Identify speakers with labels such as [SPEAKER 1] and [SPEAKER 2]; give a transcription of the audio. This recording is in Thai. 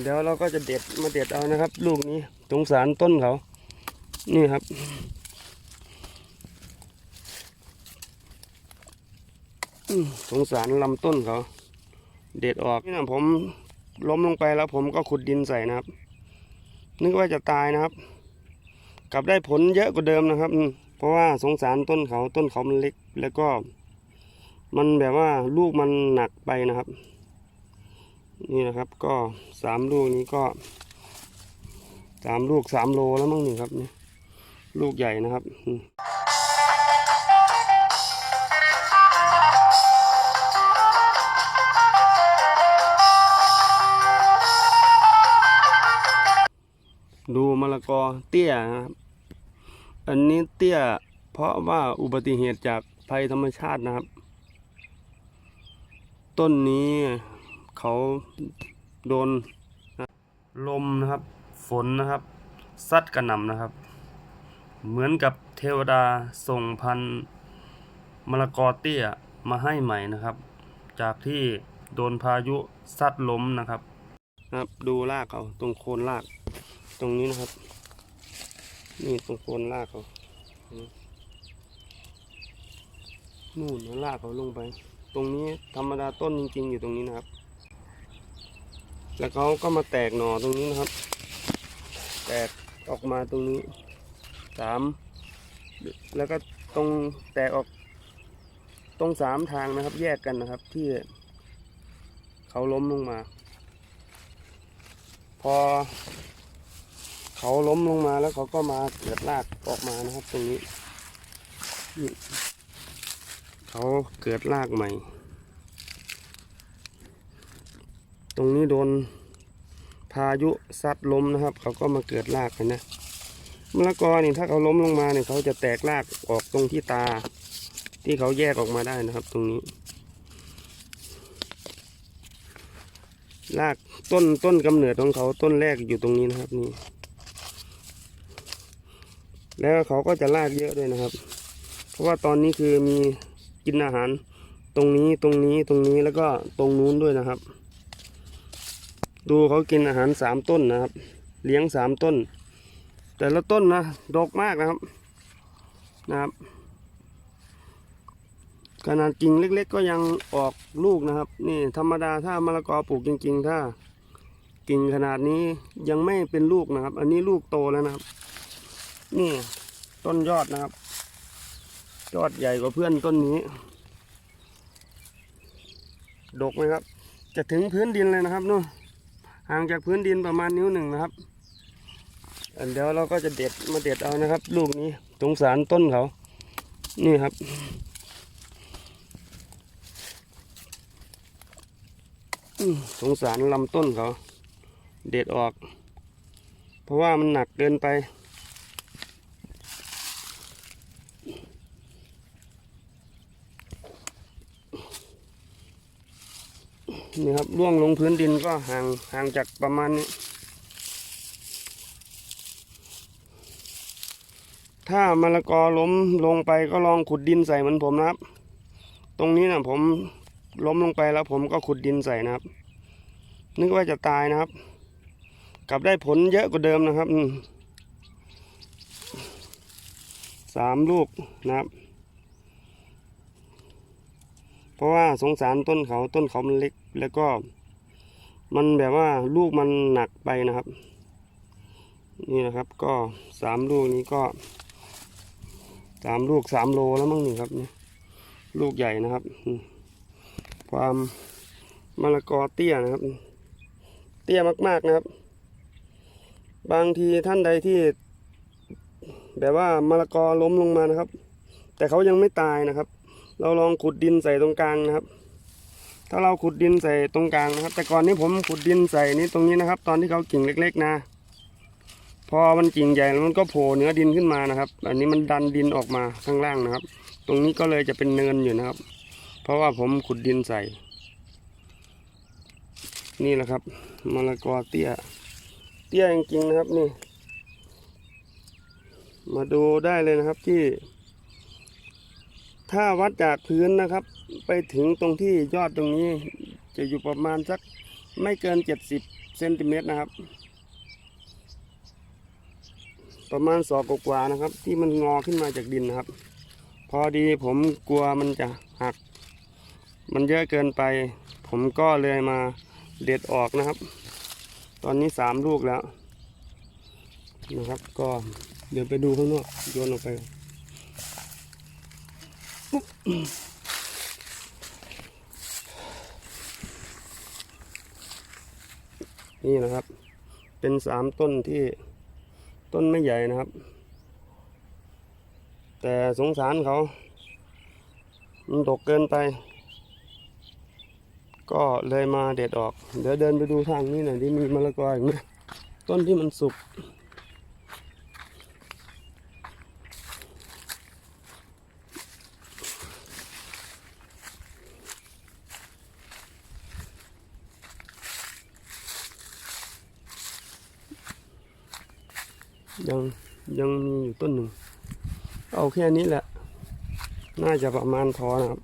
[SPEAKER 1] เดี๋ยวเราก็จะเด็ดมาเด็ดเอานะครับ ลูกนี้สงสารต้นเขา นี่ครับ สงสารลำต้นเขา เด็ดออกนี่นะผมล้มลงไปแล้วผมก็ขุดดินใส่นะครับ นึกว่าจะตายนะครับ กลับได้ผลเยอะกว่าเดิมนะครับ เพราะว่าสงสารต้นเขาต้นเขามันเล็กแล้วก็ มันแบบว่าลูกมันหนักไปนะครับ นี่นะครับก็สามลูกนี้ก็สามลูกสามโลแล้วมั้งนี่ครับนี่ลูกใหญ่นะครับดูมะละกอเตี้ยนะครับ อันนี้เตี้ยเพราะว่าอุบัติเหตุจากภัยธรรมชาตินะครับ ต้นนี้ เขาโดนลมนะครับ ฝนนะครับ ซัดกระหน่ำนะครับ เหมือนกับเทวดาส่งพันธุ์มะละกอเตี้ยมาให้ใหม่นะครับ จากที่โดนพายุซัดล้มนะครับนะครับ ดูรากเขาตรงโคนราก ตรงนี้นะครับ นี่ตรงโคนรากเขานู่นนะรากเขาลงไป ตรงนี้ธรรมดาต้นจริง ๆ อยู่ตรงนี้นะครับ แล้วเขาก็มาแตกหน่อตรงนี้นะครับ แตกออกมาตรงนี้สามแล้วก็ตรงแตกออก ตรงสามทางนะครับ แยกกันนะครับ ที่เขาล้มลงมา พอ เขาล้มลงมาแล้วเขาก็มาเกิดรากออกมานะครับ ตรงนี้ เขาเกิดรากใหม่ ต รงนี้โดนพายุซัดล้มนะครับ เขาก็มาเกิดรากนนะมะละกอนี่ถ้าเขาล้มลงมาเนี่ยเขาจะแตกรากออกตรงที่ตา ที่เขาแยกออกมาได้นะครับ ตรงนี้รากต้นต้นกำเนิดของเขาต้นแรกอยู่ตรงนี้นะครับนี่ แล้วเขาก็จะลากเยอะด้วยนะครับ เพราะว่าตอนนี้คือมีกินอาหารตรงนี้ตรงนี้ตรงนี้แล้วก็ตรงนู้นด้วยนะครับ ดูเขากินอาหารสามต้นนะครับ เลี้ยงสามต้น แต่ละต้นนะดกมากนะครับนะครับขนาดกิ่งเล็ก ๆ ก็ยังออกลูกนะครับ นี่ธรรมดาถ้ามะละกอปลูกจริง ๆ ถ้า กิ่งขนาดนี้ยังไม่เป็นลูกนะครับ อันนี้ลูกโตแล้วนะครับ นี่ต้นยอดนะครับ ยอดใหญ่กว่าเพื่อนต้นนี้ ดกไหมครับ จะถึงพื้นดินเลยนะครับนู่น ห่างจากพื้นดินประมาณนิ้วหนึ่งนะครับอันเดี๋ยวเราก็จะเด็ดมาเด็ดเอานะครับ ลูกนี้สงสารต้นเขา นี่ครับ สงสารลำต้นเขา เด็ดออก เพราะว่ามันหนักเกินไป นี่ครับล่วงลงพื้นดินก็ห่างห่างจากประมาณนี้ ถ้ามะละกอล้มลงไปก็ลองขุดดินใส่เหมือนผมนะครับ ตรงนี้นะผมล้มลงไปแล้วผมก็ขุดดินใส่นะครับ นึกว่าจะตายนะครับ กลับได้ผลเยอะกว่าเดิมนะครับสามลูกนะครับ เพราะว่าสงสารต้นเขาต้นเขามันเล็ก แล้วก็มันแบบว่าลูกมันหนักไปนะครับ นี่นะครับก็สามลูกนี้ก็สามลูกสามโลแล้วมั้งนี่ครับนี่ลูกใหญ่นะครับ ความมะละกอเตี้ยนะครับ เตี้ยมาก ๆนะครับ บางทีท่านใดที่ แบบว่ามะละกอล้มลงมานะครับ แต่เขายังไม่ตายนะครับ เราลองขุดดินใส่ตรงกลางนะครับ ถ้าเราขุดดินใส่ตรงกลางนะครับ แต่ก่อนนี้ผมขุดดินใส่นี้ตรงนี้นะครับ ตอนที่เขากิ่งเล็ก ๆ นะ พอมันกิ่งใหญ่แล้วมันก็โผล่เนื้อดินขึ้นมานะครับ อันนี้มันดันดินออกมาข้างล่างนะครับ ตรงนี้ก็เลยจะเป็นเนินอยู่นะครับ เพราะว่าผมขุดดินใส่ นี่แหละครับมะละกอเตี้ย เตี้ยจริงๆนะครับนี่ มาดูได้เลยนะครับที่ ถ้าวัดจากพื้นนะครับ ไปถึงตรงที่ยอดตรงนี้ จะอยู่ประมาณสักไม่เกินเจ็ดสิบเซนติเมตรนะครับ ประมาณศอกกว่านะครับ ที่มันงอขึ้นมาจากดินนะครับ พอดีผมกลัวมันจะหัก มันเยอะเกินไป ผมก็เลยมาเด็ดออกนะครับ ตอนนี้สามลูกแล้วนะครับ ก็เดี๋ยวไปดูข้างนอกโยนลงไป นี่นะครับ เป็นสามต้นที่ต้นไม่ใหญ่นะครับ แต่สงสารเขา มันตกเกินไป ก็เลยมาเด็ดออก เดี๋ยวเดินไปดูทางนี้หน่อยที่มีมะละกออีกไหมต้นที่มันสุก ยังยังมีอยู่ต้นหนึ่ง เอาแค่นี้แหละ น่าจะประมาณพอนะครับ